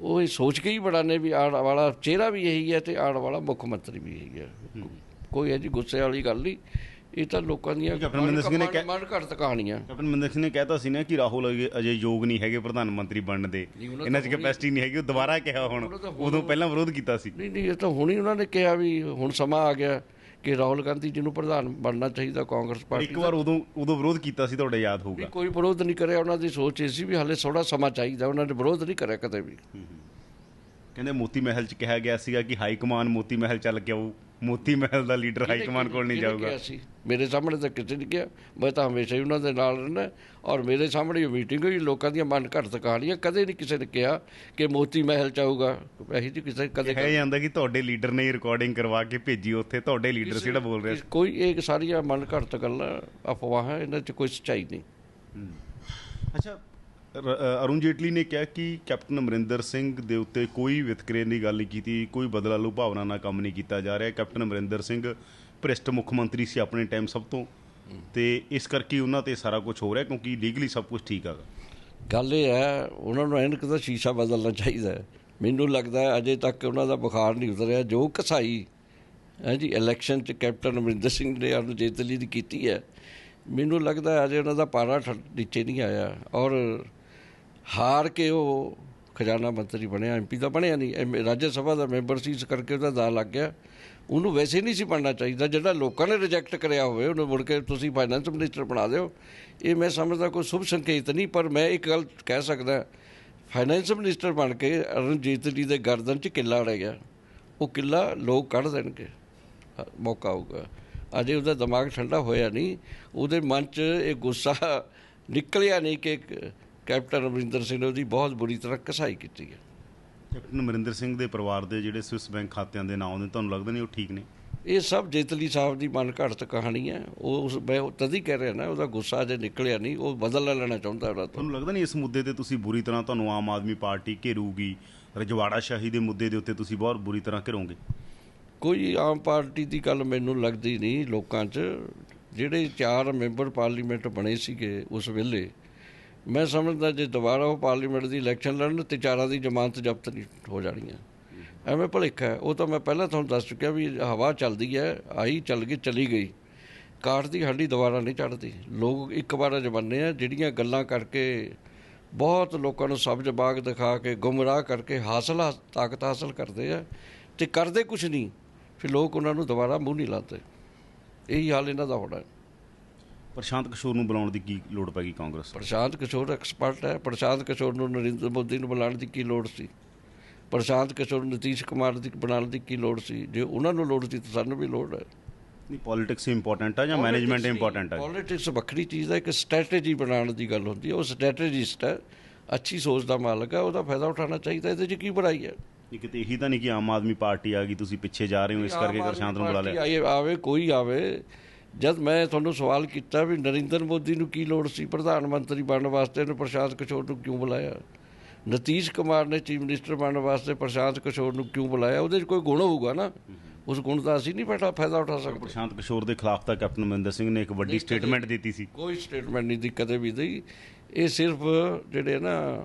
Speaker 2: ਉਹ ਇਹ ਸੋਚ ਕੇ ਹੀ ਬਣਾਉਂਦੇ ਵੀ ਆਉਣ ਵਾਲਾ ਚਿਹਰਾ ਵੀ ਇਹੀ ਹੈ ਤੇ ਆਉਣ ਵਾਲਾ ਮੁੱਖ ਮੰਤਰੀ ਵੀ ਇਹੀ ਹੈ। ਕੋਈ ਇਹ ਜੀ ਗੁੱਸੇ ਵਾਲੀ ਗੱਲ ਨਹੀਂ। ਇਹ ਤਾਂ ਲੋਕਾਂ ਦੀਆਂ
Speaker 1: ਕੈਪਟਨ ਅਮਰਿੰਦਰ ਸਿੰਘ ਨੇ ਕਹਿ-
Speaker 2: ਮਨ ਘੜਤ ਕਹਾਣੀਆਂ
Speaker 1: ਕੈਪਟਨ ਮਨਿੰਦਰ ਸਿੰਘ ਨੇ ਕਹਿਤਾ ਸੀ ਨਾ ਕਿ ਰਾਹੁਲ ਅਜੇ- ਯੋਗ ਨਹੀਂ ਹੈਗੇ ਪ੍ਰਧਾਨ ਮੰਤਰੀ ਬਣਨ ਦੇ। ਇਹਨਾਂ 'ਚ ਕੈਪੈਸਿਟੀ ਨਹੀਂ ਹੈਗੀ ਉਹ ਦੁਬਾਰਾ ਕਿਹਾ ਹੁਣ। ਉਦੋਂ ਪਹਿਲਾਂ ਵਿਰੋਧ ਕੀਤਾ ਸੀ।
Speaker 2: ਨਹੀਂ ਨਹੀਂ ਇਹ ਤਾਂ ਹੁਣੀ ਉਹਨਾਂ ਨੇ ਕਿਹਾ ਵੀ ਹੁਣ ਸਮਾਂ ਆ ਗਿਆ ਕਿ ਰਾਹੁਲ ਗਾਂਧੀ ਜੀ ਨੂੰ ਪ੍ਰਧਾਨ ਬਣਨਾ ਚਾਹੀਦਾ ਕਾਂਗਰਸ ਪਾਰਟੀ
Speaker 1: ਇੱਕ ਵਾਰ ਉਦੋਂ ਉਦੋਂ ਵਿਰੋਧ ਕੀਤਾ ਸੀ ਤੁਹਾਡੇ ਯਾਦ ਹੋਊਗਾ।
Speaker 2: ਕੋਈ ਵਿਰੋਧ ਨਹੀਂ ਕਰਿਆ ਉਹਨਾਂ ਦੀ ਸੋਚ ਇਹ ਸੀ ਵੀ ਹਾਲੇ ਥੋੜਾ ਸਮਾਂ ਚਾਹੀਦਾ ਉਹਨਾਂ ਨੇ ਵਿਰੋਧ ਨਹੀਂ ਕਰਿਆ ਕਦੇ ਵੀ।
Speaker 1: ਕਹਿੰਦੇ ਮੋਤੀ ਮਹਿਲ 'ਚ ਕਿਹਾ ਗਿਆ ਸੀਗਾ ਕਿ ਹਾਈ ਕਮਾਨ ਮੋਤੀ ਮਹਿਲ ਚੱਲ ਕੇ ਆਊ। ਮੋਤੀ ਮਹਿਲ ਦਾ ਲੀਡਰ ਹਾਈ ਕਮਾਨ ਕੋਲ ਨਹੀਂ ਜਾਊਗਾ?
Speaker 2: ਮੇਰੇ ਸਾਹਮਣੇ ਤਾਂ ਕਿਸੇ ਨੇ ਕਿਹਾ। ਮੈਂ ਤਾਂ ਹਮੇਸ਼ਾ ਹੀ ਉਹਨਾਂ ਦੇ ਨਾਲ ਰਹਿਣਾ ਔਰ ਮੇਰੇ ਸਾਹਮਣੇ ਮੀਟਿੰਗ ਹੋਈ ਲੋਕਾਂ ਦੀਆਂ ਮਨ ਘੜਤ ਕਹਾਣੀਆਂ ਕਦੇ ਨਹੀਂ ਕਿਸੇ ਨੇ ਕਿਹਾ ਕਿ ਮੋਤੀ ਮਹਿਲ ਚਾਹੂਗਾ ਇਹੀ ਜੀ ਕਿਸੇ ਕਦੇ
Speaker 1: ਕਿਹਾ ਜਾਂਦਾ ਕਿ ਤੁਹਾਡੇ ਲੀਡਰ ਨੇ ਰਿਕਾਰਡਿੰਗ ਕਰਵਾ ਕੇ ਭੇਜੀ ਉੱਥੇ ਤੁਹਾਡੇ ਲੀਡਰ ਸੀ ਜਿਹੜਾ ਬੋਲ ਰਿਹਾ ਸੀ।
Speaker 2: ਕੋਈ ਇਹ ਸਾਰੀਆਂ ਮਨ ਘੜਤ ਗੱਲਾਂ ਅਫਵਾਹਾਂ ਇਹਨਾਂ 'ਚ ਕੋਈ ਸੱਚਾਈ ਨਹੀਂ।
Speaker 1: ਅੱਛਾ ਅਰੁਣ ਜੇਟਲੀ ਨੇ ਕਿਹਾ ਕਿ ਕੈਪਟਨ ਅਮਰਿੰਦਰ ਸਿੰਘ ਦੇ ਉੱਤੇ ਕੋਈ ਵਿਤਕਰੇ ਦੀ ਗੱਲ ਨਹੀਂ ਕੀਤੀ, ਕੋਈ ਬਦਲਾਲੂ ਭਾਵਨਾ ਨਾਲ ਕੰਮ ਨਹੀਂ ਕੀਤਾ ਜਾ ਰਿਹਾ। ਕੈਪਟਨ ਅਮਰਿੰਦਰ ਸਿੰਘ ਭ੍ਰਿਸ਼ਟ ਮੁੱਖ ਮੰਤਰੀ ਸੀ ਆਪਣੇ ਟਾਈਮ ਸਭ ਤੋਂ। ਤੇ ਇਸ ਕਰਕੇ ਉਹਨਾਂ ਤੇ ਸਾਰਾ ਕੁਝ ਹੋ ਰਿਹਾ ਕਿਉਂਕਿ ਲੀਗਲੀ ਸਭ ਕੁਝ ਠੀਕ ਹੈਗਾ।
Speaker 2: ਗੱਲ ਇਹ ਹੈ, ਉਹਨਾਂ ਨੂੰ ਐਨਕ ਦਾ ਸ਼ੀਸ਼ਾ ਬਦਲਣਾ ਚਾਹੀਦਾ ਮੈਨੂੰ ਲੱਗਦਾ ਅਜੇ ਤੱਕ ਉਹਨਾਂ ਦਾ ਬੁਖਾਰ ਨਹੀਂ ਉਤਰਿਆ। ਜੋ ਕਸਾਈ, ਹੈ ਜੀ ਇਲੈਕਸ਼ਨ 'ਚ ਕੈਪਟਨ ਅਮਰਿੰਦਰ ਸਿੰਘ ਨੇ ਅਰੁਣ ਜੇਤਲੀ ਦੀ ਕੀਤੀ ਹੈ, ਮੈਨੂੰ ਲੱਗਦਾ ਅਜੇ ਉਹਨਾਂ ਦਾ ਪਾਰਾ ਠ- ਨੀਚੇ ਨਹੀਂ ਆਇਆ। ਔਰ ਹਾਰ ਕੇ ਉਹ ਖਜ਼ਾਨਾ ਮੰਤਰੀ ਬਣਿਆ ਐਮਪੀ ਦਾ ਬਣਿਆ ਨਹੀਂ, ਐਮ- ਰਾਜ ਸਭਾ ਦਾ ਮੈਂਬਰ ਸੀ, ਇਸ ਕਰਕੇ ਉਹਦਾ ਦਾ ਲੱਗ ਗਿਆ। ਉਹਨੂੰ ਵੈਸੇ ਨਹੀਂ ਸੀ ਬਣਨਾ ਚਾਹੀਦਾ, ਜਿਹੜਾ ਲੋਕਾਂ ਨੇ ਰਿਜੈਕਟ ਕਰਿਆ ਹੋਵੇ, ਉਹਨੂੰ ਮੁੜ ਕੇ ਤੁਸੀਂ ਫਾਈਨੈਂਸ ਮਿਨਿਸਟਰ ਬਣਾ ਦਿਓ। ਇਹ ਮੈਂ ਸਮਝਦਾ ਕੋਈ ਸ਼ੁਭ ਸੰਕੇਤ ਨਹੀਂ, ਪਰ ਮੈਂ ਇੱਕ ਗੱਲ ਕਹਿ ਸਕਦਾ ਫਾਈਨੈਂਸ ਮਿਨਿਸਟਰ ਬਣ ਕੇ ਅਰੁਣ ਜੇਤਲੀ ਦੇ ਗਰਦਨ 'ਚ ਕਿੱਲਾ ਰਹਿ ਗਿਆ। ਉਹ ਕਿੱਲਾ ਲੋਕ ਕੱਢ ਦੇਣਗੇ ਮੌਕਾ ਆਊਗਾ ਅਜੇ ਉਹਦਾ ਦਿਮਾਗ ਠੰਡਾ ਹੋਇਆ ਨਹੀਂ, ਉਹਦੇ ਮਨ 'ਚ ਇਹ ਗੁੱਸਾ ਨਿਕਲਿਆ ਨਹੀਂ ਕਿ ਕੈਪਟਨ ਅਮਰਿੰਦਰ ਸਿੰਘ ਨੇ ਉਹਦੀ ਬਹੁਤ ਬੁਰੀ ਤਰ੍ਹਾਂ ਕਸਾਈ ਕੀਤੀ ਹੈ।
Speaker 1: ਕੈਪਟਨ ਅਮਰਿੰਦਰ ਸਿੰਘ ਦੇ ਪਰਿਵਾਰ ਦੇ ਜਿਹੜੇ ਸਵਿਸ ਬੈਂਕ ਖਾਤਿਆਂ ਦੇ ਨਾਂ ਆਉਂਦੇ ਤੁਹਾਨੂੰ ਲੱਗਦਾ ਨਹੀਂ ਉਹ ਠੀਕ ਨੇ?
Speaker 2: ਇਹ ਸਭ ਜੇਤਲੀ ਸਾਹਿਬ ਦੀ ਮਨ ਘੜਤ ਕਹਾਣੀ ਹੈ। ਉਹ ਉਸ ਮੈਂ ਉਹ ਤਦ ਹੀ ਕਹਿ ਰਿਹਾ ਨਾ ਉਹਦਾ ਗੁੱਸਾ ਜੇ ਨਿਕਲਿਆ ਨਹੀਂ ਉਹ ਬਦਲਾ ਲੈਣਾ ਚਾਹੁੰਦਾ ਉਹਦਾ
Speaker 1: ਤੁਹਾਨੂੰ ਲੱਗਦਾ ਨਹੀਂ ਇਸ ਮੁੱਦੇ ਤੇ ਤੁਸੀਂ ਬੁਰੀ ਤਰ੍ਹਾਂ ਤੁਹਾਨੂੰ ਆਮ ਆਦਮੀ ਪਾਰਟੀ ਘੇਰੂਗੀ? ਰਜਵਾੜਾ ਸ਼ਾਹੀ ਦੇ ਮੁੱਦੇ ਦੇ ਉੱਤੇ ਤੁਸੀਂ ਬਹੁਤ ਬੁਰੀ ਤਰ੍ਹਾਂ ਘਿਰੋਗੇ।
Speaker 2: ਕੋਈ ਆਮ ਪਾਰਟੀ ਦੀ ਗੱਲ ਮੈਨੂੰ ਲੱਗਦੀ ਨਹੀਂ ਲੋਕਾਂ 'ਚ। ਜਿਹੜੇ ਚਾਰ ਮੈਂਬਰ ਪਾਰਲੀਮੈਂਟ ਬਣੇ ਸੀਗੇ ਉਸ ਵੇਲੇ ਮੈਂ ਸਮਝਦਾ ਜੇ ਦੁਬਾਰਾ ਉਹ ਪਾਰਲੀਮੈਂਟ ਦੀ ਇਲੈਕਸ਼ਨ ਲੜਨ ਤੇ ਚਾਰਾਂ ਦੀ ਜ਼ਮਾਨਤ ਜ਼ਬਤ ਨਹੀਂ ਹੋ ਜਾਣੀ ਹੈ ਐਵੇਂ ਭੁਲੇਖਾ ਹੈ। ਉਹ ਤਾਂ ਮੈਂ ਪਹਿਲਾਂ ਤੁਹਾਨੂੰ ਦੱਸ ਚੁੱਕਿਆ ਵੀ ਹਵਾ ਚੱਲਦੀ ਹੈ, ਆਈ ਚੱਲ ਗਈ, ਚਲੀ ਗਈ। ਕਾਠ ਦੀ ਹੱਡੀ ਦੁਬਾਰਾ ਨਹੀਂ ਚੜਦੀ ਲੋਕ ਇੱਕ ਵਾਰ ਜਮਾਨੇ ਆ, ਜਿਹੜੀਆਂ ਗੱਲਾਂ ਕਰਕੇ ਬਹੁਤ ਲੋਕਾਂ ਨੂੰ ਸਬਜ਼ ਬਾਗ ਦਿਖਾ ਕੇ, ਗੁੰਮਰਾਹ ਕਰਕੇ ਹਾਸਲ ਹਾ- ਤਾਕਤ ਹਾਸਲ ਕਰਦੇ ਆ ਤੇ ਕਰਦੇ ਕੁਝ ਨਹੀਂ, ਫਿਰ ਲੋਕ ਉਹਨਾਂ ਨੂੰ ਦੁਬਾਰਾ ਮੂੰਹ ਨਹੀਂ ਲਾਉਂਦੇ। ਇਹੀ ਹਾਲ ਇਹਨਾਂ ਦਾ ਹੋਣਾ ਹੈ।
Speaker 1: ਪ੍ਰਸ਼ਾਂਤ ਕਿਸ਼ੋਰ ਨੂੰ ਬੁਲਾਉਣ ਦੀ ਕੀ ਲੋੜ ਪੈ ਗਈ ਕਾਂਗਰਸ
Speaker 2: ਪ੍ਰਸ਼ਾਂਤ ਕਿਸ਼ੋਰ ਐਕਸਪਰਟ ਹੈ। ਪ੍ਰਸ਼ਾਂਤ ਕਿਸ਼ੋਰ ਨੂੰ ਨਰਿੰਦਰ ਮੋਦੀ ਨੂੰ ਬੁਲਾਉਣ ਦੀ ਕੀ ਲੋੜ ਸੀ? ਪ੍ਰਸ਼ਾਂਤ ਕਿਸ਼ੋਰ ਨਤੀਸ਼ ਕੁਮਾਰ ਦੀ ਬਣਾਉਣ ਦੀ ਕੀ ਲੋੜ ਸੀ? ਜੇ ਉਹਨਾਂ ਨੂੰ ਲੋੜ ਸੀ ਤਾਂ ਸਾਨੂੰ ਵੀ ਲੋੜ ਹੈ।
Speaker 1: ਨਹੀਂ ਪੋਲਿਟਿਕਸ ਇੰਪੋਰਟੈਂਟ ਆ ਜਾਂ ਮੈਨੇਜਮੈਂਟ ਇੰਪੋਰਟੈਂਟ ਆ
Speaker 2: ਪੋਲਿਟਿਕਸ ਵੱਖਰੀ ਚੀਜ਼ ਹੈ। ਇੱਕ ਸਟ੍ਰੈਟਜੀ ਬਣਾਉਣ ਦੀ ਗੱਲ ਹੁੰਦੀ ਹੈ। ਉਹ ਸਟ੍ਰੈਟਜਿਸਟ ਹੈ। ਅੱਛੀ ਸੋਚ ਦਾ ਮਾਲਕ ਹੈ। ਉਹਦਾ ਫਾਇਦਾ ਉਠਾਉਣਾ ਚਾਹੀਦਾ। ਇਹਦੇ 'ਚ ਕੀ ਬੁਰਾਈ ਹੈ?
Speaker 1: ਇਹ ਕਿਤੇ ਇਹੀ ਤਾਂ ਨਹੀਂ ਕਿ ਆਮ ਆਦਮੀ ਪਾਰਟੀ ਆ ਗਈ ਤੁਸੀਂ ਪਿੱਛੇ ਜਾ ਰਹੇ ਹੋ ਇਸ ਕਰਕੇ
Speaker 2: ਆਮ
Speaker 1: ਪ੍ਰਸ਼ਾਂਤ ਨੂੰ ਬੁਲਾ ਲਿਆ।
Speaker 2: ਆਵੇ ਕੋਈ ਆਵੇ। ਜਦ ਮੈਂ ਤੁਹਾਨੂੰ ਸਵਾਲ ਕੀਤਾ ਵੀ ਨਰਿੰਦਰ ਮੋਦੀ ਨੂੰ ਕੀ ਲੋੜ ਸੀ ਪ੍ਰਧਾਨ ਮੰਤਰੀ ਬਣਨ ਵਾਸਤੇ ਉਹਨੂੰ ਪ੍ਰਸ਼ਾਂਤ ਕਿਸ਼ੋਰ ਨੂੰ ਕਿਉਂ ਬੁਲਾਇਆ? ਨਤੀਸ਼ ਕੁਮਾਰ ਨੇ ਚੀਫ ਮਿਨਿਸਟਰ ਬਣਨ ਵਾਸਤੇ ਪ੍ਰਸ਼ਾਂਤ ਕਿਸ਼ੋਰ ਨੂੰ ਕਿਉਂ ਬੁਲਾਇਆ? ਉਹਦੇ 'ਚ ਕੋਈ ਗੁਣ ਹੋਊਗਾ ਨਾ? ਉਸ ਗੁਣ ਦਾ ਅਸੀਂ ਨਹੀਂ ਫਾਇਦਾ ਫਾਇਦਾ ਉਠਾ ਸਕਦੇ।
Speaker 1: ਪ੍ਰਸ਼ਾਂਤ ਕਿਸ਼ੋਰ ਦੇ ਖਿਲਾਫ ਤਾਂ ਕੈਪਟਨ ਅਮਰਿੰਦਰ ਸਿੰਘ ਨੇ ਇੱਕ ਵੱਡੀ ਸਟੇਟਮੈਂਟ ਦਿੱਤੀ ਸੀ।
Speaker 2: ਕੋਈ ਸਟੇਟਮੈਂਟ ਨਹੀਂ ਦੀ ਕਦੇ ਵੀ ਦੀ ਇਹ ਸਿਰਫ ਜਿਹੜੇ ਨਾ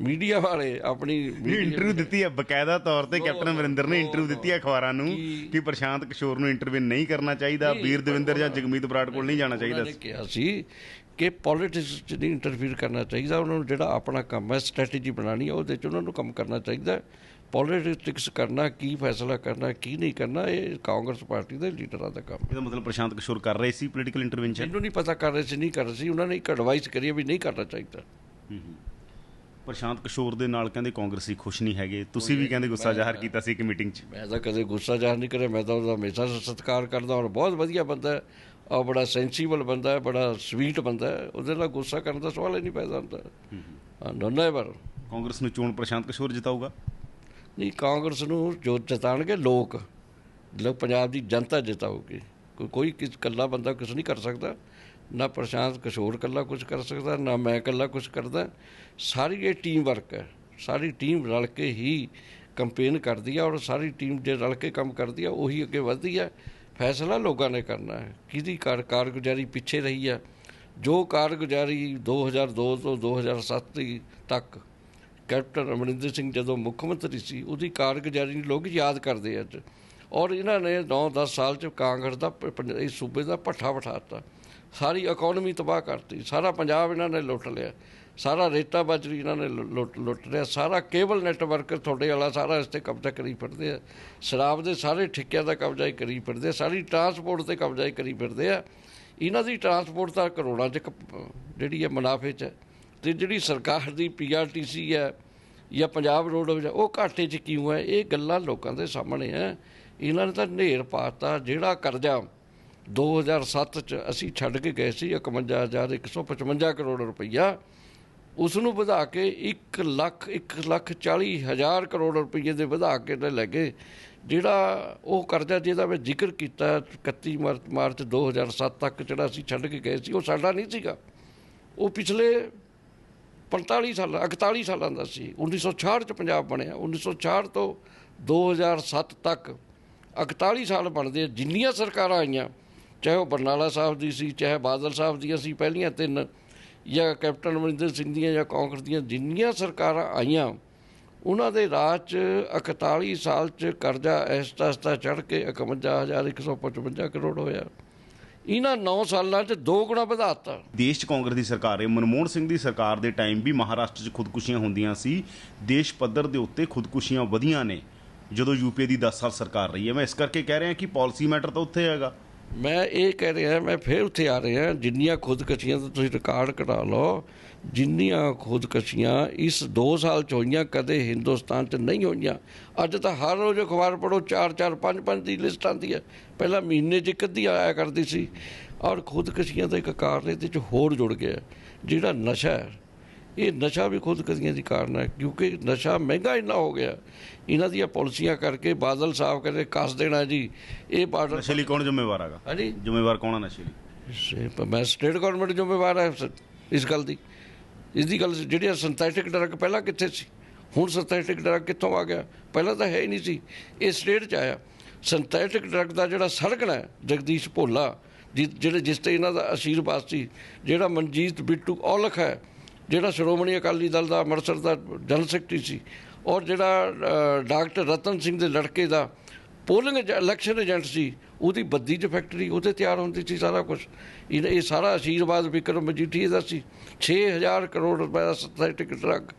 Speaker 2: ਮੀਡੀਆ ਵਾਲੇ ਆਪਣੀ
Speaker 1: ਇੰਟਰਵਿਊ ਦਿੱਤੀ ਹੈ ਬਕਾਇਦਾ ਤੌਰ ਤੇ ਕੈਪਟਨ ਅਮਰਿੰਦਰ ਨੇ ਇੰਟਰਵਿਊ ਦਿੱਤੀ ਹੈ ਅਖਬਾਰਾਂ ਨੂੰ ਕਿ ਪ੍ਰਸ਼ਾਂਤ ਕਿਸ਼ੋਰ ਨੂੰ ਇੰਟਰਵਿਊ ਨਹੀਂ ਕਰਨਾ ਚਾਹੀਦਾ ਵੀਰ ਦਵਿੰਦਰ ਜਾਂ ਜਗਮੀਤ ਬਰਾੜ ਕੋਲ ਨਹੀਂ ਜਾਣਾ ਚਾਹੀਦਾ
Speaker 2: ਕਿਹਾ ਸੀ ਕਿ ਪੋਲਿਟਿਕਸ 'ਚ ਨਹੀਂ ਇੰਟਰਫੀਅਰ ਕਰਨਾ ਚਾਹੀਦਾ ਉਹਨਾਂ ਨੂੰ ਜਿਹੜਾ ਆਪਣਾ ਕੰਮ ਹੈ ਸਟ੍ਰੈਟਜੀ ਬਣਾਉਣੀ ਹੈ ਉਹਦੇ 'ਚ ਉਹਨਾਂ ਨੂੰ ਕੰਮ ਕਰਨਾ ਚਾਹੀਦਾ। ਪੋਲਿਟਿਕਸ ਕਰਨਾ ਕੀ ਫੈਸਲਾ ਕਰਨਾ ਕੀ ਨਹੀਂ ਕਰਨਾ ਇਹ ਕਾਂਗਰਸ ਪਾਰਟੀ ਦੇ ਲੀਡਰਾਂ ਦਾ ਕੰਮ ਹੈ।
Speaker 1: ਇਹਦਾ ਮਤਲਬ ਪ੍ਰਸ਼ਾਂਤ ਕਿਸ਼ੋਰ ਕਰ ਰਹੇ ਸੀ ਪੋਲੀਟੀਕਲ ਇੰਟਰਵੈਂਸ਼ਨ
Speaker 2: ਮੈਨੂੰ ਨਹੀਂ ਪਤਾ ਕਰ ਰਹੇ ਸੀ ਨਹੀਂ ਕਰ ਰਹੇ ਸੀ ਉਹਨਾਂ ਨੇ ਇੱਕ ਐਡਵਾਈਸ ਕਰੀ ਹੈ ਵੀ ਨਹੀਂ ਕਰਨਾ ਚਾਹੀਦਾ।
Speaker 1: ਪ੍ਰਸ਼ਾਂਤ ਕਿਸ਼ੋਰ ਦੇ ਨਾਲ ਕਹਿੰਦੇ ਕਾਂਗਰਸੀ ਖੁਸ਼ ਨਹੀਂ ਹੈਗੇ। ਤੁਸੀਂ ਵੀ ਕਹਿੰਦੇ ਗੁੱਸਾ ਜ਼ਾਹਰ ਕੀਤਾ ਸੀ ਇੱਕ ਮੀਟਿੰਗ 'ਚ।
Speaker 2: ਮੈਂ ਤਾਂ ਕਦੇ ਗੁੱਸਾ ਜ਼ਾਹਰ ਨਹੀਂ ਕਰਿਆ ਮੈਂ ਤਾਂ ਉਹਦਾ ਹਮੇਸ਼ਾ ਸਤਿਕਾਰ ਕਰਦਾ ਔਰ ਬਹੁਤ ਵਧੀਆ ਬੰਦਾ ਹੈ। ਔਰ ਬੜਾ ਸੈਂਸੀਬਲ ਬੰਦਾ ਹੈ ਬੜਾ ਸਵੀਟ ਬੰਦਾ ਹੈ। ਉਹਦੇ ਨਾਲ ਗੁੱਸਾ ਕਰਨ ਦਾ ਸਵਾਲ ਹੀ ਨਹੀਂ ਪੈਦਾ ਹੁੰਦਾ। ਹਾਂ ਨੋ ਨੈਵਰ
Speaker 1: ਕਾਂਗਰਸ ਨੂੰ ਚੋਣ ਪ੍ਰਸ਼ਾਂਤ ਕਿਸ਼ੋਰ ਜਿਤਾਊਗਾ?
Speaker 2: ਨਹੀਂ ਕਾਂਗਰਸ ਨੂੰ ਜੋ ਜਿਤਾਣਗੇ ਲੋਕ ਲੋਕ ਪੰਜਾਬ ਦੀ ਜਨਤਾ ਜਿਤਾਊਗੀ। ਕੋਈ ਕੋਈ ਕਿਸ ਇਕੱਲਾ ਬੰਦਾ ਕੁਝ ਨਹੀਂ ਕਰ ਸਕਦਾ। ਨਾ ਪ੍ਰਸ਼ਾਂਤ ਕਿਸ਼ੋਰ ਇਕੱਲਾ ਕੁਝ ਕਰ ਸਕਦਾ, ਨਾ ਮੈਂ ਇਕੱਲਾ ਕੁਝ ਕਰਦਾ। ਸਾਰੀ ਇਹ ਟੀਮ ਵਰਕ ਹੈ। ਸਾਰੀ ਟੀਮ ਰਲ ਕੇ ਹੀ ਕੰਪੇਨ ਕਰਦੀ ਹੈ ਔਰ ਸਾਰੀ ਟੀਮ ਜੇ ਰਲ ਕੇ ਕੰਮ ਕਰਦੀ ਆ, ਉਹੀ ਅੱਗੇ ਵੱਧਦੀ ਹੈ ਫੈਸਲਾ ਲੋਕਾਂ ਨੇ ਕਰਨਾ ਹੈ। ਕਿਹਦੀ ਕਾਰਗੁਜ਼ਾਰੀ ਪਿੱਛੇ ਰਹੀ ਹੈ ਜੋ ਕਾਰਗੁਜ਼ਾਰੀ 2002 ਤੋਂ 2007 ਦੀ ਤੱਕ ਕੈਪਟਨ ਅਮਰਿੰਦਰ ਸਿੰਘ ਜਦੋਂ ਮੁੱਖ ਮੰਤਰੀ ਸੀ, ਉਹਦੀ ਕਾਰਗੁਜ਼ਾਰੀ ਨੂੰ ਲੋਕ ਯਾਦ ਕਰਦੇ ਅੱਜ। ਔਰ ਇਹਨਾਂ ਨੇ 9-10 ਸਾਲ ਚ ਕਾਂਗਰਸ ਦਾ ਪੰਜ- ਇਸ ਸੂਬੇ ਦਾ ਪੱਠਾ ਬਿਠਾਤਾ ਸਾਰੀ ਇਕਨੋਮੀ ਤਬਾਹ ਕਰਤੀ। ਸਾਰਾ ਪੰਜਾਬ ਇਹਨਾਂ ਨੇ ਲੁੱਟ ਲਿਆ। ਸਾਰਾ ਰੇਤਾ ਬਾਜਰੀ ਇਹਨਾਂ ਨੇ ਲੁ- ਲੁੱਟ ਲੁੱਟ ਲਿਆ। ਸਾਰਾ ਕੇਬਲ ਨੈਟਵਰਕ ਤੁਹਾਡੇ ਵਾਲਾ ਸਾਰਾ ਇਸ ਤੇ ਕਬਜ਼ਾ ਕਰੀ ਫਿਰਦੇ ਆ। ਸ਼ਰਾਬ ਦੇ ਸਾਰੇ ਠੇਕਿਆਂ ਦਾ ਕਬਜ਼ਾ ਹੀ ਕਰੀ ਫਿਰਦੇ ਸਾਰੀ ਟਰਾਂਸਪੋਰਟ ਤੇ ਕਬਜ਼ਾ ਹੀ ਕਰੀ ਫਿਰਦੇ ਆ। ਇਹਨਾਂ ਦੀ ਟਰਾਂਸਪੋਰਟ ਤਾਂ ਕਰੋੜਾਂ ਚ ਕ- ਜਿਹੜੀ ਹੈ ਮੁਨਾਫੇ ਚ ਹੈ। ਤੇ ਜਿਹੜੀ ਸਰਕਾਰ ਦੀ ਪੀਆਰਟੀਸੀ ਹੈ ਜਾਂ ਪੰਜਾਬ ਰੋਡ ਉਹ ਘਾਟੇ 'ਚ ਕਿਉਂ ਹੈ? ਇਹ ਗੱਲਾਂ ਲੋਕਾਂ ਦੇ ਸਾਹਮਣੇ ਹੈ। ਇਹਨਾਂ ਨੇ ਤਾਂ ਨੇਰ ਪਾਤਾ ਜਿਹੜਾ ਕਰਜ਼ਾ 2007 ਚ ਅਸੀਂ ਛੱਡ ਕੇ ਗਏ ਸੀ 51155 ਕਰੋੜ ਰੁਪਈਆ। ਉਸ ਨੂੰ ਵਧਾ ਕੇ 1 ਲੱਖ 1 ਲੱਖ 40 ਹਜ਼ਾਰ ਕਰੋੜ ਰੁਪਈਏ ਦੇ ਵਧਾ ਕੇ ਤੇ ਲੈ ਗਏ। ਜਿਹੜਾ ਉਹ ਕਰਜ਼ਾ ਜਿਹਦਾ ਮੈਂ ਜ਼ਿਕਰ ਕੀਤਾ 31 ਮਾਰਚ ਮਾਰਚ 2007 ਤੱਕ ਜਿਹੜਾ ਅਸੀਂ ਛੱਡ ਕੇ ਗਏ ਸੀ, ਉਹ ਸਾਡਾ ਨਹੀਂ ਸੀਗਾ। ਉਹ ਪਿਛਲੇ 45 ਸਾਲਾਂ 41 ਸਾਲਾਂ ਦਾ ਸੀ। 1966 ਚ ਪੰਜਾਬ ਬਣਿਆ। 1966 ਤੋਂ 2007 ਤੱਕ 41 ਸਾਲ ਬਣਦੇ ਜਿੰਨੀਆਂ ਸਰਕਾਰਾਂ ਆਈਆਂ ਚਾਹੇ ਉਹ ਬਰਨਾਲਾ ਸਾਹਿਬ ਦੀ ਸੀ, ਚਾਹੇ ਬਾਦਲ ਸਾਹਿਬ ਦੀਆਂ ਸੀ, ਪਹਿਲੀਆਂ ਤਿੰਨ, ਜਾਂ ਕੈਪਟਨ ਅਮਰਿੰਦਰ ਸਿੰਘ ਦੀਆਂ ਜਾਂ ਕਾਂਗਰਸ ਦੀਆਂ ਜਿੰਨੀਆਂ ਸਰਕਾਰਾਂ ਆਈਆਂ, ਉਹਨਾਂ ਦੇ ਰਾਜ ਚ 41 ਸਾਲ ਚ ਕਰਜ਼ਾ ਐਸਤਾ ਐਸਤਾ ਚੜ ਕੇ 51155 ਕਰੋੜ ਹੋਇਆ। ਇਹਨਾਂ 9 ਸਾਲਾਂ ਚ ਦੋ ਗੁਣਾ ਵਧਾਤਾ
Speaker 1: ਦੇਸ਼ 'ਚ ਕਾਂਗਰਸ ਦੀ ਸਰਕਾਰ ਹੈ। ਮਨਮੋਹਨ ਸਿੰਘ ਦੀ ਸਰਕਾਰ ਦੇ ਟਾਈਮ ਵੀ ਮਹਾਰਾਸ਼ਟਰ 'ਚ ਖੁਦਕੁਸ਼ੀਆਂ ਹੁੰਦੀਆਂ ਸੀ। ਦੇਸ਼ ਪੱਧਰ ਦੇ ਉੱਤੇ ਖੁਦਕੁਸ਼ੀਆਂ ਵਧੀਆਂ ਨੇ। ਜਦੋਂ ਯੂਪੀਏ ਦੀ 10 ਸਾਲ ਸਰਕਾਰ ਰਹੀ ਹੈ, ਮੈਂ ਇਸ ਕਰਕੇ ਕਹਿ ਰਿਹਾ ਕਿ ਪਾਲਿਸੀ ਮੈਟਰ ਤਾਂ ਉੱਥੇ ਹੈਗਾ।
Speaker 2: ਮੈਂ ਇਹ ਕਹਿ ਰਿਹਾ, ਮੈਂ ਫਿਰ ਉੱਥੇ ਆ ਰਿਹਾ, ਜਿੰਨੀਆਂ ਖੁਦਕਸ਼ੀਆਂ ਦਾ ਤੁਸੀਂ ਰਿਕਾਰਡ ਕਢਾ ਲਓ, ਜਿੰਨੀਆਂ ਖੁਦਕਸ਼ੀਆਂ ਇਸ 2 ਸਾਲ ਚ ਹੋਈਆਂ, ਕਦੇ ਹਿੰਦੁਸਤਾਨ ਚ ਨਹੀਂ ਹੋਈਆਂ। ਅੱਜ ਤਾਂ ਹਰ ਰੋਜ਼ ਅਖਬਾਰ ਪੜੋ 4 4 5 5 ਦੀ ਲਿਸਟ ਆਉਂਦੀ ਹੈ। ਪਹਿਲਾਂ ਮਹੀਨੇ ਚ ਇੱਕ ਅੱਧੀ ਆਇਆ ਕਰਦੀ ਸੀ। ਔਰ ਖੁਦਕਸ਼ੀਆਂ ਦਾ ਇੱਕ ਕਾਰਨ ਇਹਦੇ ਚ ਹੋਰ ਜੁੜ ਗਿਆ, ਜਿਹੜਾ ਨਸ਼ਾ ਹੈ। ਇਹ ਨਸ਼ਾ ਵੀ ਖੁਦਕਸ਼ੀਆਂ ਦੀ ਕਾਰਨ ਹੈ ਕਿਉਂਕਿ ਨਸ਼ਾ ਮਹਿੰਗਾ ਇੰਨਾ ਹੋ ਗਿਆ। ਇਹਨਾਂ ਦੀਆਂ ਪਾਲਿਸੀਆਂ ਕਰਕੇ ਬਾਦਲ ਸਾਹਿਬ ਕਹਿੰਦੇ ਕੱਸ ਦੇਣਾ ਜੀ। ਇਹ ਬਾਰਡਰ
Speaker 1: ਨਸ਼ੇ ਲਈ ਕੌਣ ਜ਼ਿੰਮੇਵਾਰ ਹੈਗਾ?
Speaker 2: ਹਾਂਜੀ।
Speaker 1: ਜ਼ਿੰਮੇਵਾਰ ਕੌਣ ਹੈ ਨਸ਼ੇ ਲਈ
Speaker 2: ਮੈਂ ਸਟੇਟ ਗਵਰਨਮੈਂਟ ਜ਼ਿੰਮੇਵਾਰ ਹੈ ਇਸ- ਗੱਲ ਦੀ। ਇਸ ਦੀ ਗੱਲ ਜਿਹੜੀਆਂ ਸਿੰਥੈਟਿਕ ਡਰੱਗ ਪਹਿਲਾਂ ਕਿੱਥੇ ਸੀ? ਹੁਣ ਸਿੰਥੈਟਿਕ ਡਰੱਗ ਕਿੱਥੋਂ ਆ ਗਿਆ? ਪਹਿਲਾਂ ਤਾਂ ਹੈ ਹੀ ਨਹੀਂ ਸੀ। ਇਹ ਸਟੇਟ 'ਚ ਆਇਆ। ਸਿੰਥੈਟਿਕ ਡਰੱਗ ਦਾ ਜਿਹੜਾ ਹੈ ਜਗਦੀਸ਼ ਭੋਲਾ ਜਿਹੜੇ ਜਿਸ ਤੇ ਇਹਨਾਂ ਦਾ ਆਸ਼ੀਰਵਾਦ ਸੀ ਜਿਹੜਾ ਮਨਜੀਤ ਬਿੱਟੂ ਔਲਖ ਹੈ ਜਿਹੜਾ ਸ਼੍ਰੋਮਣੀ ਅਕਾਲੀ ਦਲ ਦਾ ਅੰਮ੍ਰਿਤਸਰ ਦਾ ਜਨਰਲ ਸੈਕਟਰੀ ਸੀ ਔਰ ਜਿਹੜਾ ਡਾਕਟਰ ਰਤਨ ਸਿੰਘ ਦੇ ਲੜਕੇ ਦਾ ਪੋਲਿੰਗ ਇਲੈਕਸ਼ਨ ਏਜੰਟ ਸੀ ਉਹਦੀ ਬੱਦੀ 'ਚ ਫੈਕਟਰੀ ਉਹਦੇ ਤਿਆਰ ਹੁੰਦੀ ਸੀ ਸਾਰਾ ਕੁਝ ਇਹ ਸਾਰਾ ਆਸ਼ੀਰਵਾਦ ਵਿਕਰਮ ਮਜੀਠੀਏ ਦਾ ਸੀ। 6000 ਕਰੋੜ ਰੁਪਏ ਦਾ ਸਿੰਥੈਟਿਕ ਡਰੱਗ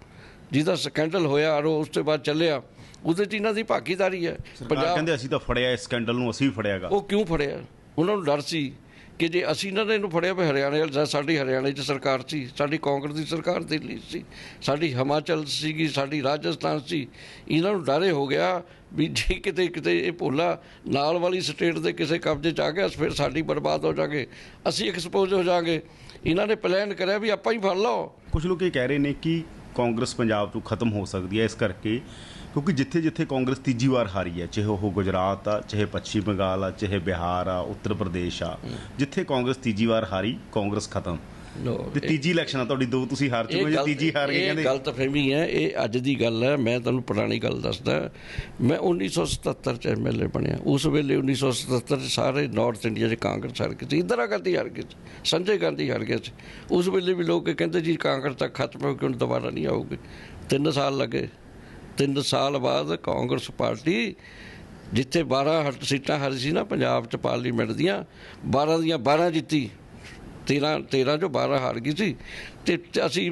Speaker 2: ਜਿਹਦਾ ਸਕੈਂਡਲ ਹੋਇਆ ਔਰ ਉਸ ਤੋਂ ਬਾਅਦ ਚੱਲਿਆ। ਉਹਦੇ 'ਚ ਇਹਨਾਂ ਦੀ ਭਾਗੀਦਾਰੀ ਹੈ।
Speaker 1: ਸਰਕਾਰ ਕਹਿੰਦੇ ਅਸੀਂ ਤਾਂ ਫੜਿਆ ਇਸ ਸਕੈਂਡਲ ਨੂੰ ਅਸੀਂ ਫੜਿਆਗਾ।
Speaker 2: ਉਹ ਕਿਉਂ ਫੜਿਆ? ਉਹਨਾਂ ਨੂੰ ਡਰ ਸੀ। ਕਿ ਜੇ ਅਸੀਂ ਇਹਨਾਂ ਨੇ ਇਹਨੂੰ ਫੜਿਆ ਵੀ ਹਰਿਆਣੇ ਵਾਲ- ਸਾਡੀ ਹਰਿਆਣੇ 'ਚ ਸਰਕਾਰ ਸੀ, ਸਾਡੀ ਕਾਂਗਰਸ ਦੀ ਸਰਕਾਰ ਦਿੱਲੀ 'ਚ ਸੀ, ਸਾਡੀ ਹਿਮਾਚਲ ਸੀਗੀ, ਸਾਡੀ ਰਾਜਸਥਾਨ ਸੀ, ਇਹਨਾਂ ਨੂੰ ਡਰੇ ਹੋ ਗਿਆ ਵੀ ਜੇ ਕਿਤੇ ਕਿਤੇ ਇਹ ਭੋਲਾ ਨਾਲ ਵਾਲੀ ਸਟੇਟ ਦੇ ਕਿਸੇ ਕਬਜ਼ੇ 'ਚ ਆ ਗਿਆ, ਫਿਰ ਸਾਡੀ ਬਰਬਾਦ ਹੋ ਜਾਗੇ, ਅਸੀਂ ਐਕਸਪੋਜ਼ ਹੋ ਜਾਾਂਗੇ। ਇਹਨਾਂ ਨੇ ਪਲਾਨ ਕਰਿਆ ਵੀ ਆਪਾਂ ਹੀ ਫੜ ਲਓ।
Speaker 1: ਕੁਝ ਲੋਕ ਇਹ ਕਹਿ ਰਹੇ ਨੇ ਕਿ ਕਾਂਗਰਸ ਪੰਜਾਬ ਤੋਂ ਖਤਮ ਹੋ ਸਕਦੀ ਹੈ, ਇਸ ਕਰਕੇ ਕਿਉਂਕਿ ਜਿੱਥੇ ਜਿੱਥੇ ਕਾਂਗਰਸ ਤੀਜੀ ਵਾਰ ਹਾਰੀ ਹੈ ਚਾਹੇ ਉਹ ਗੁਜਰਾਤ ਆ ਚਾਹੇ ਪੱਛਮੀ ਬੰਗਾਲ ਆ ਚਾਹੇ ਬਿਹਾਰ ਆ ਉੱਤਰ ਪ੍ਰਦੇਸ਼ ਆ ਜਿੱਥੇ ਕਾਂਗਰਸ ਤੀਜੀ ਵਾਰ ਹਾਰੀ ਕਾਂਗਰਸ ਖਤਮ। ਤੇ ਤੀਜੀ ਇਲੈਕਸ਼ਨ ਆ ਤੁਹਾਡੀ ਦੋ ਤੁਸੀਂ ਹਾਰ ਚੁੱਕੇ ਜੇ ਤੀਜੀ ਹਾਰ ਗਏ
Speaker 2: ਇਹ
Speaker 1: ਕਹਿੰਦੇ
Speaker 2: ਗਲਤਫਹਿਮੀ ਹੈ ਇਹ ਅੱਜ ਦੀ ਗੱਲ ਹੈ ਮੈਂ ਤੁਹਾਨੂੰ ਪੁਰਾਣੀ ਗੱਲ ਦੱਸਦਾ। ਮੈਂ 1977 ਚ ਐਮਐਲਏ ਬਣਿਆ। ਉਸ ਵੇਲੇ 1977 ਚ ਸਾਰੇ ਨਾਰਥ ਇੰਡੀਆ 'ਚ ਕਾਂਗਰਸ ਹਾਰ ਗਈ ਸੀ ਇੰਦਰਾ ਗਾਂਧੀ ਹਾਰ ਗਈ ਸੀ ਸੰਜੇ ਗਾਂਧੀ ਹਾਰ ਗਿਆ ਸੀ। ਉਸ ਵੇਲੇ ਵੀ ਲੋਕ ਕਹਿੰਦੇ ਜੀ ਕਾਂਗਰਸ ਤਾਂ ਖਤਮ ਹੋ ਗਈ ਹੁਣ ਦੁਬਾਰਾ ਨਹੀਂ ਆਊਗੀ। ਤਿੰਨ ਸਾਲ ਲੱਗੇ। ਤਿੰਨ ਸਾਲ ਬਾਅਦ ਕਾਂਗਰਸ ਪਾਰਟੀ ਜਿੱਥੇ 12 ਹਟ- ਸੀਟਾਂ ਹਾਰੀ ਸੀ ਨਾ ਪੰਜਾਬ ਚ ਪਾਰਲੀਮੈਂਟ ਦੀਆਂ 12 ਦੀਆਂ 12 ਜਿੱਤੀ 13 13 ਚੋਂ 12 ਹਾਰ ਗਈ ਸੀ ਤੇ ਅਸੀਂ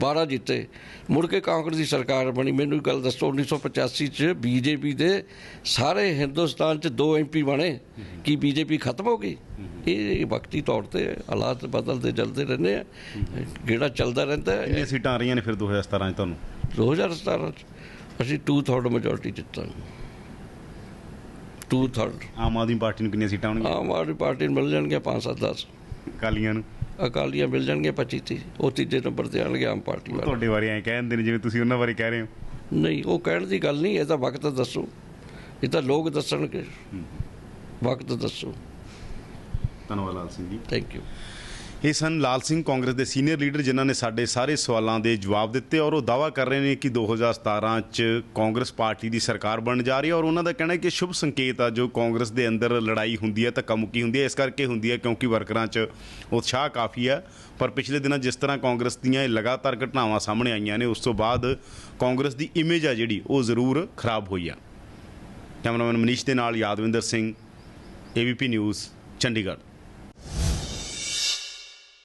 Speaker 2: 12 ਜਿੱਤੇ। ਮੁੜ ਕੇ ਕਾਂਗਰਸ ਦੀ ਸਰਕਾਰ ਬਣੀ। ਮੈਨੂੰ ਗੱਲ ਦੱਸੋ 1985 ਚ ਬੀਜੇਪੀ ਦੇ ਸਾਰੇ ਹਿੰਦੁਸਤਾਨ ਚ ਦੋ ਐਮਪੀ ਬਣੇ ਕੀ ਬੀਜੇਪੀ ਖਤਮ ਹੋ ਗਈ? ਇਹ ਵਕਤੀ ਤੌਰ ਤੇ ਹਾਲਾਤ ਬਦਲਦੇ ਜਲਦੇ ਰਹਿੰਦੇ ਆ। ਜਿਹੜਾ ਚੱਲਦਾ ਰਹਿੰਦਾ ਹੈ।
Speaker 1: ਕਿੰਨੀਆਂ ਸੀਟਾਂ ਆ ਰਹੀਆਂ ਨੇ ਫਿਰ 2017 ਚ ਤੁਹਾਨੂੰ?
Speaker 2: 2017 ਚ। ਅਸੀਂ 2/3 ਮੈਜੋਰਟੀ ਜਿੱਤਾਂਗੇ। 2/3
Speaker 1: ਆਮ ਆਦਮੀ ਪਾਰਟੀ ਨੂੰ ਕਿੰਨੀਆਂ ਸੀਟਾਂ ਆਉਣਗੀਆਂ?
Speaker 2: ਆਮ ਆਦਮੀ ਪਾਰਟੀ ਨੂੰ ਮਿਲ ਜਾਣਗੇ 5-7 10
Speaker 1: ਅਕਾਲੀਆਂ ਨੂੰ?
Speaker 2: ਅਕਾਲੀਆਂ ਮਿਲ ਜਾਣਗੇ 25 30 ਉਹ ਤੀਜੇ ਨੰਬਰ ਤੇ ਆਣਗੇ ਆਮ ਪਾਰਟੀ ਵਾਲੇ।
Speaker 1: ਤੁਹਾਡੇ ਬਾਰੇ ਐਂ ਕਹਿੰਦੇ ਨੇ ਜਿਵੇਂ ਤੁਸੀਂ ਉਹਨਾਂ ਬਾਰੇ ਕਹਿ ਰਹੇ ਹੋ।
Speaker 2: ਨਹੀਂ ਉਹ ਕਹਿਣ ਦੀ ਗੱਲ ਨਹੀਂ ਇਹ ਤਾਂ ਵਕਤ ਦੱਸੋ। ਇਹ ਤਾਂ ਲੋਕ ਦੱਸਣਗੇ। ਵਕਤ ਦੱਸੋ।
Speaker 1: ਧੰਨਵਾਦ ਲਾਲ ਸਿੰਘ ਜੀ।
Speaker 2: ਥੈਂਕ ਯੂ
Speaker 1: ਇਹ ਸਨ ਲਾਲ ਸਿੰਘ ਕਾਂਗਰਸ ਦੇ ਸੀਨੀਅਰ ਲੀਡਰ ਜਿਨ੍ਹਾਂ ਨੇ ਸਾਡੇ ਸਾਰੇ ਸਵਾਲਾਂ ਦੇ ਜਵਾਬ ਦਿੱਤੇ ਔਰ ਉਹ ਦਾਵਾ ਕਰ ਰਹੇ ਨੇ ਕਿ 2017 ਚ ਕਾਂਗਰਸ ਪਾਰਟੀ ਦੀ ਸਰਕਾਰ ਬਣ ਜਾ ਰਹੀ ਹੈ ਔਰ ਉਹਨਾਂ ਦਾ ਕਹਿਣਾ ਹੈ ਕਿ ਸ਼ੁਭ ਸੰਕੇਤ ਆ, ਜੋ ਕਾਂਗਰਸ ਦੇ ਅੰਦਰ ਲੜਾਈ ਹੁੰਦੀ ਹੈ ਧੱਕਾ ਮੁੱਕੀ ਹੁੰਦੀ ਹੈ, ਇਸ ਕਰਕੇ ਹੁੰਦੀ ਹੈ ਕਿਉਂਕਿ ਵਰਕਰਾਂ 'ਚ ਉਤਸ਼ਾਹ ਕਾਫੀ ਹੈ। ਪਰ ਪਿਛਲੇ ਦਿਨਾਂ ਜਿਸ ਤਰ੍ਹਾਂ ਕਾਂਗਰਸ ਦੀਆਂ ਇਹ ਲਗਾਤਾਰ ਘਟਨਾਵਾਂ ਸਾਹਮਣੇ ਆਈਆਂ ਨੇ, ਉਸ ਤੋਂ ਬਾਅਦ ਕਾਂਗਰਸ ਦੀ ਇਮੇਜ ਆ ਜਿਹੜੀ, ਉਹ ਜ਼ਰੂਰ ਖਰਾਬ ਹੋਈ ਆ। ਕੈਮਰਾਮੈਨ ਮਨੀਸ਼ ਦੇ ਨਾਲ ਯਾਦਵਿੰਦਰ ਸਿੰਘ ਏਬੀਪੀ ਨਿਊਜ਼ ਚੰਡੀਗੜ੍ਹ।